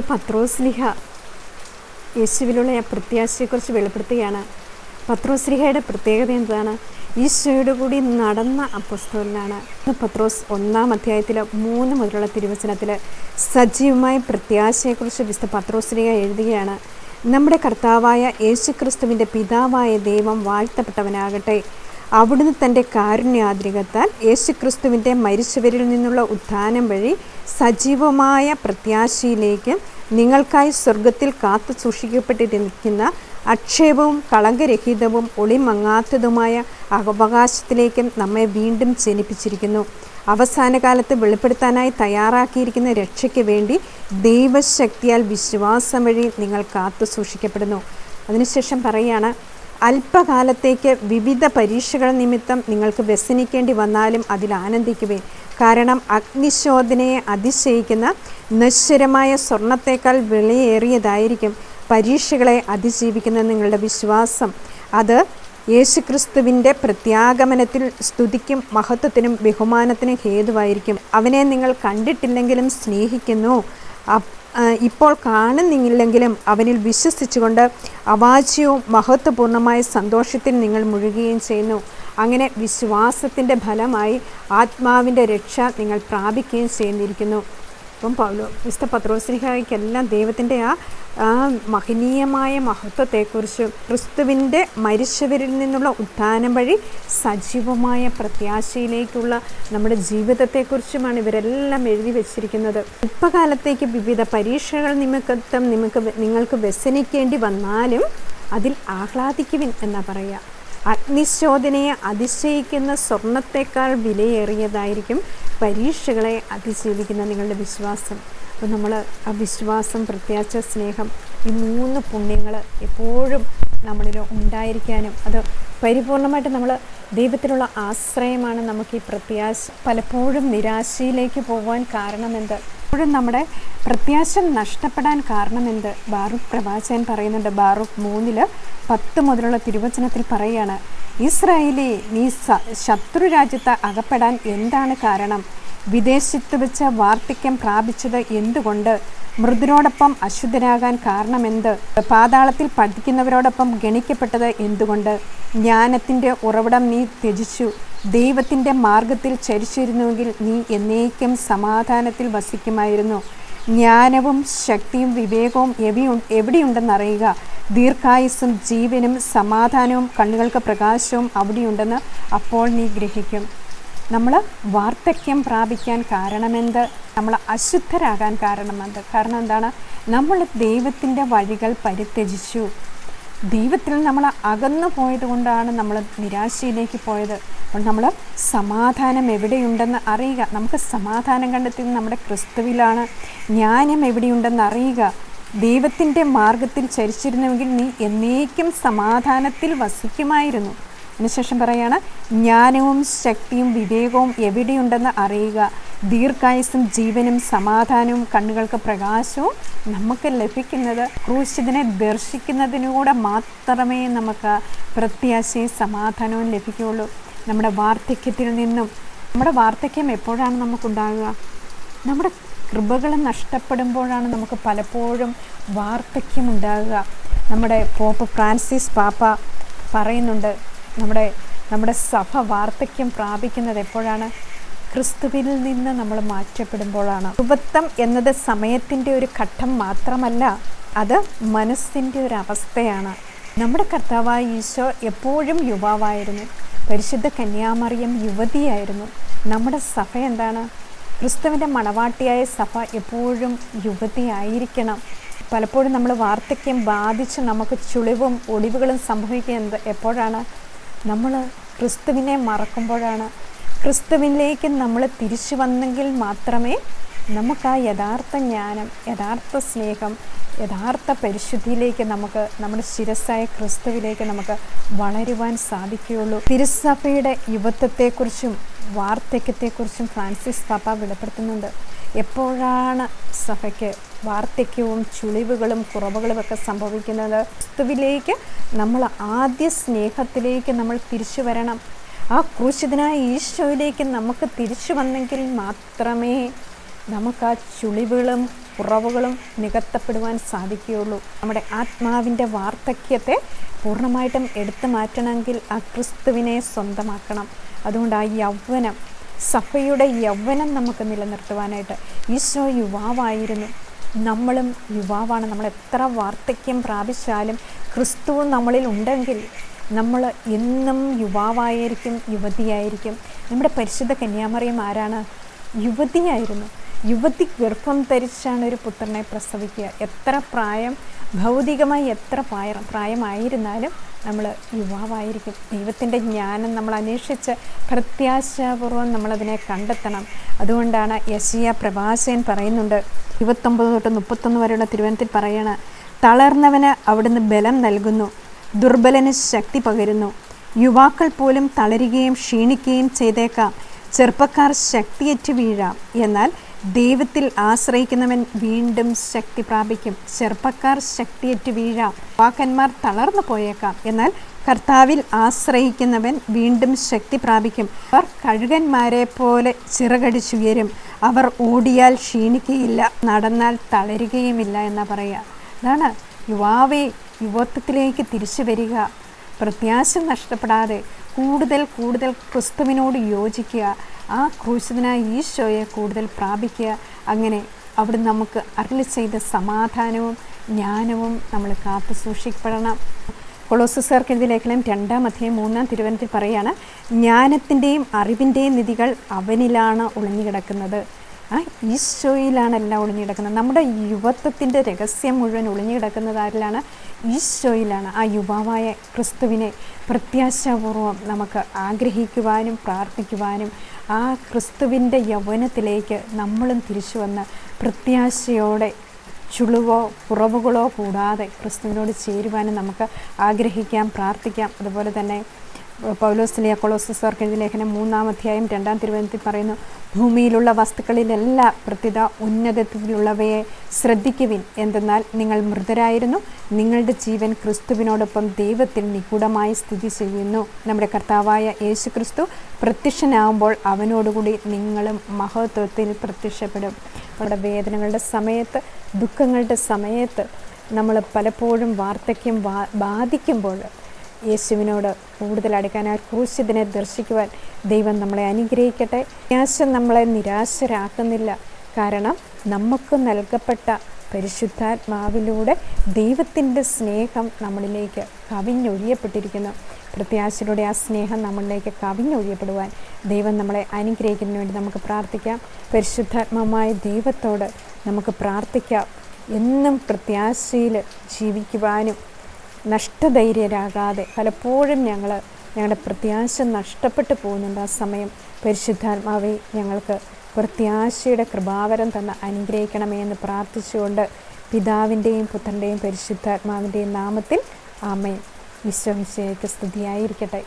പത്രോസ്ലിഹ യേശുവിലുള്ള ആ പ്രത്യാശയെക്കുറിച്ച് വെളിപ്പെടുത്തുകയാണ്. പത്രോസ്ലിഹയുടെ പ്രത്യേകത എന്താണ്? ഈശോയുടെ കൂടി നടന്ന അപ്പസ്തോലനാണ്. പത്രോസ് ഒന്നാം അധ്യായത്തിൽ മൂന്ന് മുതലുള്ള തിരുവചനത്തിൽ സജീവമായ പ്രത്യാശയെക്കുറിച്ച് വിശുദ്ധ പത്രോസ്ലിഹ എഴുതുകയാണ്. നമ്മുടെ കർത്താവായ യേശുക്രിസ്തുവിന്റെ പിതാവായ ദൈവം വാഴ്ത്തപ്പെട്ടവനാകട്ടെ. അവിടുന്ന് തന്റെ കാരുണ്യാദ്രികത്താൽ യേശുക്രിസ്തുവിന്റെ മരിച്ചവരിൽ നിന്നുള്ള ഉത്ഥാനം വഴി സജീവമായ പ്രത്യാശയിലേക്ക് നിങ്ങൾക്കായി സ്വർഗത്തിൽ കാത്തു സൂക്ഷിക്കപ്പെട്ടിരിക്കുന്ന അക്ഷേപവും കളങ്കരഹിതവും ഒളിമങ്ങാത്തതുമായ അവകാശത്തിലേക്കും നമ്മെ വീണ്ടും ജനിപ്പിച്ചിരിക്കുന്നു. അവസാന കാലത്ത് വെളിപ്പെടുത്താനായി തയ്യാറാക്കിയിരിക്കുന്ന രക്ഷയ്ക്ക് വേണ്ടി ദൈവശക്തിയാൽ വിശ്വാസം വഴി നിങ്ങൾ കാത്തു സൂക്ഷിക്കപ്പെടുന്നു. അതിനുശേഷം പറയുകയാണ് അല്പകാലത്തേക്ക് വിവിധ പരീക്ഷകൾ നിമിത്തം നിങ്ങൾക്ക് വ്യസനിക്കേണ്ടി വന്നാലും അതിൽ ആനന്ദിക്കുവേ കാരണം അഗ്നിശോധനയെ അതിശയിക്കുന്ന നശ്വരമായ സ്വർണത്തേക്കാൾ വിലയേറിയതായിരിക്കും പരീക്ഷകളെ അതിജീവിക്കുന്ന നിങ്ങളുടെ വിശ്വാസം. അത് യേശുക്രിസ്തുവിന്റെ പ്രത്യാഗമനത്തിൽ സ്തുതിക്കും മഹത്വത്തിനും ബഹുമാനത്തിനും ഹേതുവായിരിക്കും. അവനെ നിങ്ങൾ കണ്ടിട്ടില്ലെങ്കിലും സ്നേഹിക്കുന്നു. ഇപ്പോൾ കാണുന്നില്ലെങ്കിലും അവനിൽ വിശ്വസിച്ചുകൊണ്ട് അവാച്യവും മഹത്വപൂർണമായ സന്തോഷത്തിൽ നിങ്ങൾ മുഴുകുകയും ചെയ്യുന്നു. അങ്ങനെ വിശ്വാസത്തിന്റെ ഫലമായി ആത്മാവിന്റെ രക്ഷ നിങ്ങൾ പ്രാപിക്കുകയും ചെയ്യുന്നിരിക്കുന്നു അപ്പം പൗലോ വിശുദ്ധ പത്രോസ്ലിഹായ്ക്കെല്ലാം ദൈവത്തിന്റെ ആ ആ മഹനീയമായ മഹത്വത്തെക്കുറിച്ചും ക്രിസ്തുവിന്റെ മരിച്ചവരിൽ നിന്നുള്ള ഉത്ഥാനം വഴി സജീവമായ പ്രത്യാശയിലേക്കുള്ള നമ്മുടെ ജീവിതത്തെക്കുറിച്ചുമാണ് ഇവരെല്ലാം എഴുതി വച്ചിരിക്കുന്നത്. ഇപ്പകാലത്തേക്ക് വിവിധ പരീക്ഷകൾ നിമിത്തം നിങ്ങൾക്ക് നിങ്ങൾക്ക് വ്യസനിക്കേണ്ടി വന്നാലും അതിൽ ആഹ്ലാദിക്കുവിൻ എന്നാ പറയുക. അഗ്നിശോധനയെ അതിശയിക്കുന്ന സ്വർണത്തേക്കാൾ വിലയേറിയതായിരിക്കും പരീക്ഷകളെ അതിജീവിക്കുന്ന നിങ്ങളുടെ വിശ്വാസം. അപ്പോൾ നമ്മൾ ആ വിശ്വാസം പ്രത്യാശ സ്നേഹം ഈ മൂന്ന് പുണ്യങ്ങൾ എപ്പോഴും നമ്മളിൽ ഉണ്ടായിരിക്കാനും അത് പരിപൂർണമായിട്ട് നമ്മൾ ദൈവത്തിലുള്ള ആശ്രയമാണ് നമുക്ക് ഈ പ്രത്യാശ പലപ്പോഴും നിരാശയിലേക്ക് പോകാൻ കാരണമെന്ത് എപ്പോഴും നമ്മുടെ പ്രത്യാശ നഷ്ടപ്പെടാൻ കാരണമെന്ത് ബാറുഖ് പ്രവാചകൻ പറയുന്നുണ്ട് ബാറുഖ് മൂന്നിൽ പത്ത് മുതലുള്ള തിരുവചനത്തിൽ പറയുകയാണ് ഇസ്രായേലി നീ ശത്രു രാജ്യത്ത് അകപ്പെടാൻ എന്താണ് കാരണം? വിദേശത്ത് വെച്ച് വാർദ്ധക്യം പ്രാപിച്ചത് എന്തുകൊണ്ട്? മൃദുരോടൊപ്പം അശുദ്ധരാകാൻ കാരണമെന്ത് പാതാളത്തിൽ പഠിക്കുന്നവരോടൊപ്പം ഗണിക്കപ്പെട്ടത് എന്തുകൊണ്ട്? ജ്ഞാനത്തിന്റെ ഉറവിടം നീ ത്യജിച്ചു. ദൈവത്തിന്റെ മാർഗത്തിൽ ചരിച്ചിരുന്നുവെങ്കിൽ നീ എന്നേക്കും സമാധാനത്തിൽ വസിക്കുമായിരുന്നു. ജ്ഞാനവും ശക്തിയും വിവേകവും എവിയു എവിടെയുണ്ടെന്നറിയുക ദീർഘായുസ്സും ജീവനും സമാധാനവും കണ്ണുകൾക്ക് പ്രകാശവും അവിടെയുണ്ടെന്ന് അപ്പോൾ നീ ഗ്രഹിക്കും. നമ്മൾ വാർദ്ധക്യം പ്രാപിക്കാൻ കാരണമെന്ത്? നമ്മൾ അശുദ്ധരാകാൻ കാരണമെന്ത്? കാരണം എന്താണ്? നമ്മൾ ദൈവത്തിന്റെ വഴികൾ പരിത്യജിച്ചു. ദൈവത്തിൽ നമ്മൾ അകന്നു പോയത് കൊണ്ടാണ് നമ്മൾ നിരാശയിലേക്ക് പോയത്. അപ്പോൾ നമ്മൾ സമാധാനം എവിടെയുണ്ടെന്ന് അറിയുക. നമുക്ക് സമാധാനം കണ്ടെത്തി നമ്മുടെ ക്രിസ്തുവിലാണ്. ജ്ഞാനം എവിടെയുണ്ടെന്ന് അറിയുക. ദൈവത്തിന്റെ മാർഗത്തിൽ ചരിച്ചിരുന്നുവെങ്കിൽ നീ എന്നേക്കും സമാധാനത്തിൽ വസിക്കുമായിരുന്നു. അതിനുശേഷം പറയാണ്. ജ്ഞാനവും ശക്തിയും വിവേകവും എവിടെയുണ്ടെന്ന് അറിയുക. ദീർഘായുസും ജീവനും സമാധാനവും കണ്ണുകൾക്ക് പ്രകാശവും നമുക്ക് ലഭിക്കുന്നത് ക്രൂശിതനെ ദർശിക്കുന്നതിലൂടെ മാത്രമേ നമുക്ക് പ്രത്യാശയും സമാധാനവും ലഭിക്കുകയുള്ളൂ. നമ്മുടെ വാർദ്ധക്യത്തിൽ നിന്നും നമ്മുടെ വാർദ്ധക്യം എപ്പോഴാണ് നമുക്കുണ്ടാകുക? നമ്മുടെ കൃപകൾ നഷ്ടപ്പെടുമ്പോഴാണ് നമുക്ക് പലപ്പോഴും വാർദ്ധക്യം ഉണ്ടാകുക. നമ്മുടെ പോപ്പ് ഫ്രാൻസിസ് പാപ്പ പറയുന്നുണ്ട് നമ്മുടെ നമ്മുടെ സഭ വാർദ്ധക്യം പ്രാപിക്കുന്നത് എപ്പോഴാണ്? ക്രിസ്തുവിൽ നിന്ന് നമ്മൾ മാറ്റപ്പെടുമ്പോഴാണ്. യുവത്വം എന്നത് സമയത്തിന്റെ ഒരു ഘട്ടം മാത്രമല്ല അത് മനസ്സിന്റെ ഒരു അവസ്ഥയാണ്. നമ്മുടെ കർത്താവായ ഈശോ എപ്പോഴും യുവാവായിരുന്നു. പരിശുദ്ധ കന്യാമറിയം യുവതിയായിരുന്നു. നമ്മുടെ സഭ എന്താണ്? ക്രിസ്തുവിന്റെ മണവാട്ടിയായ സഭ എപ്പോഴും യുവതിയായിരിക്കണം. പലപ്പോഴും നമ്മൾ വാർദ്ധക്യം ബാധിച്ച് നമുക്ക് ചുളിവും ഒടിവുകളും സംഭവിക്കുന്നത് എപ്പോഴാണ്? നമ്മൾ ക്രിസ്തുവിനെ മറക്കുമ്പോഴാണ് ക്രിസ്തുവിലേക്ക് നമ്മൾ തിരിച്ചു വന്നെങ്കിൽ മാത്രമേ നമുക്ക് ആ യഥാർത്ഥ ജ്ഞാനം യഥാർത്ഥ സ്നേഹം യഥാർത്ഥ പരിശുദ്ധിയിലേക്ക് നമുക്ക് നമ്മുടെ ശിരസ്സായ ക്രിസ്തുവിലേക്ക് നമുക്ക് വളരുവാൻ സാധിക്കുകയുള്ളൂ. തിരുസഭയുടെ യുവത്വത്തെക്കുറിച്ചും വാർദ്ധക്യത്തെക്കുറിച്ചും ഫ്രാൻസിസ് പാപ്പ വെളിപ്പെടുത്തുന്നുണ്ട്. എപ്പോഴാണ് സഭയ്ക്ക് വാർദ്ധക്യവും ചുളിവുകളും കുറവുകളും ഒക്കെ സംഭവിക്കുന്നത്? ക്രിസ്തുവിലേക്ക് നമ്മൾ ആദ്യ സ്നേഹത്തിലേക്ക് നമ്മൾ തിരിച്ചു വരണം. ആ ക്രൂശിതനായ ഈശോയിലേക്ക് നമുക്ക് തിരിച്ചു വന്നെങ്കിൽ മാത്രമേ നമുക്ക് ആ ചുളിവുകളും കുറവുകളും നികത്തപ്പെടുവാൻ സാധിക്കുകയുള്ളൂ. നമ്മുടെ ആത്മാവിന്റെ വാർദ്ധക്യത്തെ പൂർണമായിട്ടും എടുത്തു മാറ്റണമെങ്കിൽ ആ ക്രിസ്തുവിനെ സ്വന്തമാക്കണം. അതുകൊണ്ട് ആ യൗവനം സഭയുടെ യൗവനം നമുക്ക് നിലനിർത്തുവാനായിട്ട് ഈശോ യുവാവായിരുന്നു. നമ്മളും യുവാവാണ്. നമ്മൾ എത്ര വാർദ്ധക്യം പ്രാപിച്ചാലും ക്രിസ്തു നമ്മളിൽ ഉണ്ടെങ്കിൽ നമ്മൾ എന്നും യുവാവായിരിക്കും യുവതിയായിരിക്കും. നമ്മുടെ പരിശുദ്ധ കന്യാമറിയം ആരാണ്? യുവതിയായിരുന്നു. യുവതി ഗർഭം ധരിച്ചാണ് ഒരു പുത്രനെ പ്രസവിക്കുക. എത്ര പ്രായം ഭൗതികമായി എത്ര പ്രായ പ്രായമായിരുന്നാലും നമ്മൾ യുവാവായിരിക്കും. ദൈവത്തിന്റെ ജ്ഞാനം നമ്മൾ അന്വേഷിച്ച് പ്രത്യാശാപൂർവം നമ്മളതിനെ കണ്ടെത്തണം. അതുകൊണ്ടാണ് യശിയ പ്രഭാഷകൻ പറയുന്നുണ്ട്. ഇരുപത്തൊമ്പത് തൊട്ട് മുപ്പത്തൊന്ന് വരെയുള്ള തിരുവനന്തപുരത്തിൽ പറയണ തളർന്നവന് അവിടുന്ന് ബലം നൽകുന്നു ദുർബലന് ശക്തി പകരുന്നു. യുവാക്കൾ പോലും തളരുകയും ക്ഷീണിക്കുകയും ചെയ്തേക്കാം. ചെറുപ്പക്കാർ ശക്തിയേറ്റ് വീഴാം. എന്നാൽ ദൈവത്തിൽ ആശ്രയിക്കുന്നവൻ വീണ്ടും ശക്തി പ്രാപിക്കും. ചെറുപ്പക്കാർ ശക്തിയേറ്റ് വീഴാം. വാക്കന്മാർ തളർന്നു പോയേക്കാം. എന്നാൽ കർത്താവിൽ ആശ്രയിക്കുന്നവൻ വീണ്ടും ശക്തി പ്രാപിക്കും. അവർ കഴുകന്മാരെ പോലെ ചിറകടിച്ചുയരും. അവർ ഓടിയാൽ ക്ഷീണിക്കുകയില്ല നടന്നാൽ തളരുകയുമില്ല എന്നാ പറയുക അതാണ് യുവാവേ യുവത്വത്തിലേക്ക് തിരിച്ചു വരിക. പ്രത്യാശ നഷ്ടപ്പെടാതെ കൂടുതൽ കൂടുതൽ ക്രിസ്തുവിനോട് യോജിക്കുക. ആ ക്രൂശിതനായ ഈശോയെ കൂടുതൽ പ്രാപിക്കുക. അങ്ങനെ അവിടെ നമുക്ക് അരളി ചെയ്ത സമാധാനവും ജ്ഞാനവും നമ്മൾ കാത്തു സൂക്ഷിക്കപ്പെടണം കൊളോസുസാർക്ക് എഴുതിയ ലേഖനം രണ്ടാം അധ്യായം മൂന്നാം തിരുവനന്തപുരത്തിൽ പറയാണ് ജ്ഞാനത്തിന്റെയും അറിവിന്റെയും നിധികൾ അവനിലാണ് ഒളിഞ്ഞു കിടക്കുന്നത് ആ ഈശോയിലാണ് എല്ലാം ഒളിഞ്ഞു കിടക്കുന്നത് നമ്മുടെ യുവത്വത്തിന്റെ രഹസ്യം മുഴുവൻ ഒളിഞ്ഞു കിടക്കുന്നത് ആരിലാണ്? ഈശോയിലാണ്. ആ യുവാവായ ക്രിസ്തുവിനെ പ്രത്യാശാപൂർവം നമുക്ക് ആഗ്രഹിക്കുവാനും പ്രാർത്ഥിക്കുവാനും ആ ക്രിസ്തുവിന്റെ യൗവനത്തിലേക്ക് നമ്മളും തിരിച്ചു വന്ന് പ്രത്യാശയോടെ ചുളിവോ കുറവുകളോ കൂടാതെ ക്രിസ്തുവിനോട് ചേരുവാനും നമുക്ക് ആഗ്രഹിക്കാം പ്രാർത്ഥിക്കാം. അതുപോലെ തന്നെ പൗലോസ്ലിയ കൊളോസർക്ക് എഴുതിയ ലേഖനം മൂന്നാം അധ്യായം രണ്ടാം തിരുവനന്തപുരത്തിൽ പറയുന്നു ഭൂമിയിലുള്ള വസ്തുക്കളിലെല്ലാം പ്രത്യത ഉന്നതത്തിലുള്ളവയെ ശ്രദ്ധിക്കുവിൻ. എന്തെന്നാൽ നിങ്ങൾ മൃതരായിരുന്നു. നിങ്ങളുടെ ജീവൻ ക്രിസ്തുവിനോടൊപ്പം ദൈവത്തിൽ നിഗൂഢമായി സ്ഥിതി ചെയ്യുന്നു. നമ്മുടെ കർത്താവായ യേശു ക്രിസ്തു പ്രത്യക്ഷനാകുമ്പോൾ അവനോടുകൂടി നിങ്ങളും മഹത്വത്തിൽ പ്രത്യക്ഷപ്പെടും. നമ്മുടെ വേദനകളുടെ സമയത്ത് ദുഃഖങ്ങളുടെ സമയത്ത് നമ്മൾ പലപ്പോഴും വാർദ്ധക്യം ബാധിക്കുമ്പോൾ യേശുവിനോട് കൂടുതൽ അടുക്കാൻ ആ ക്രൂശിതിനെ ദർശിക്കുവാൻ ദൈവം നമ്മളെ അനുഗ്രഹിക്കട്ടെ. നിരാശ നമ്മളെ നിരാശരാക്കുന്നില്ല. കാരണം നമുക്ക് നൽകപ്പെട്ട പരിശുദ്ധാത്മാവിലൂടെ ദൈവത്തിന്റെ സ്നേഹം നമ്മളിലേക്ക് കവിഞ്ഞൊഴിയപ്പെട്ടിരിക്കുന്നു. പ്രത്യാശയുടെ ആ സ്നേഹം നമ്മളിലേക്ക് കവിഞ്ഞൊഴിയപ്പെടുവാൻ ദൈവം നമ്മളെ അനുഗ്രഹിക്കുന്നതിന് വേണ്ടി നമുക്ക് പ്രാർത്ഥിക്കാം. പരിശുദ്ധാത്മമായ ദൈവത്തോട് നമുക്ക് പ്രാർത്ഥിക്കാം. എന്നും പ്രത്യാശയിൽ ജീവിക്കുവാനും നഷ്ടധൈര്യരാകാതെ പലപ്പോഴും ഞങ്ങൾ ഞങ്ങളുടെ പ്രത്യാശ നഷ്ടപ്പെട്ടു പോകുന്നുണ്ട് ആ സമയം. പരിശുദ്ധാത്മാവെ ഞങ്ങൾക്ക് പ്രത്യാശയുടെ കൃപാവരം തന്നെ അനുഗ്രഹിക്കണമേ എന്ന് പ്രാർത്ഥിച്ചുകൊണ്ട് പിതാവിന്റെയും പുത്രന്റെയും പരിശുദ്ധാത്മാവിന്റെയും നാമത്തിൽ ആമയും വിശ്വംശയ്ക്ക് സ്തുതിയായിരിക്കട്ടെ.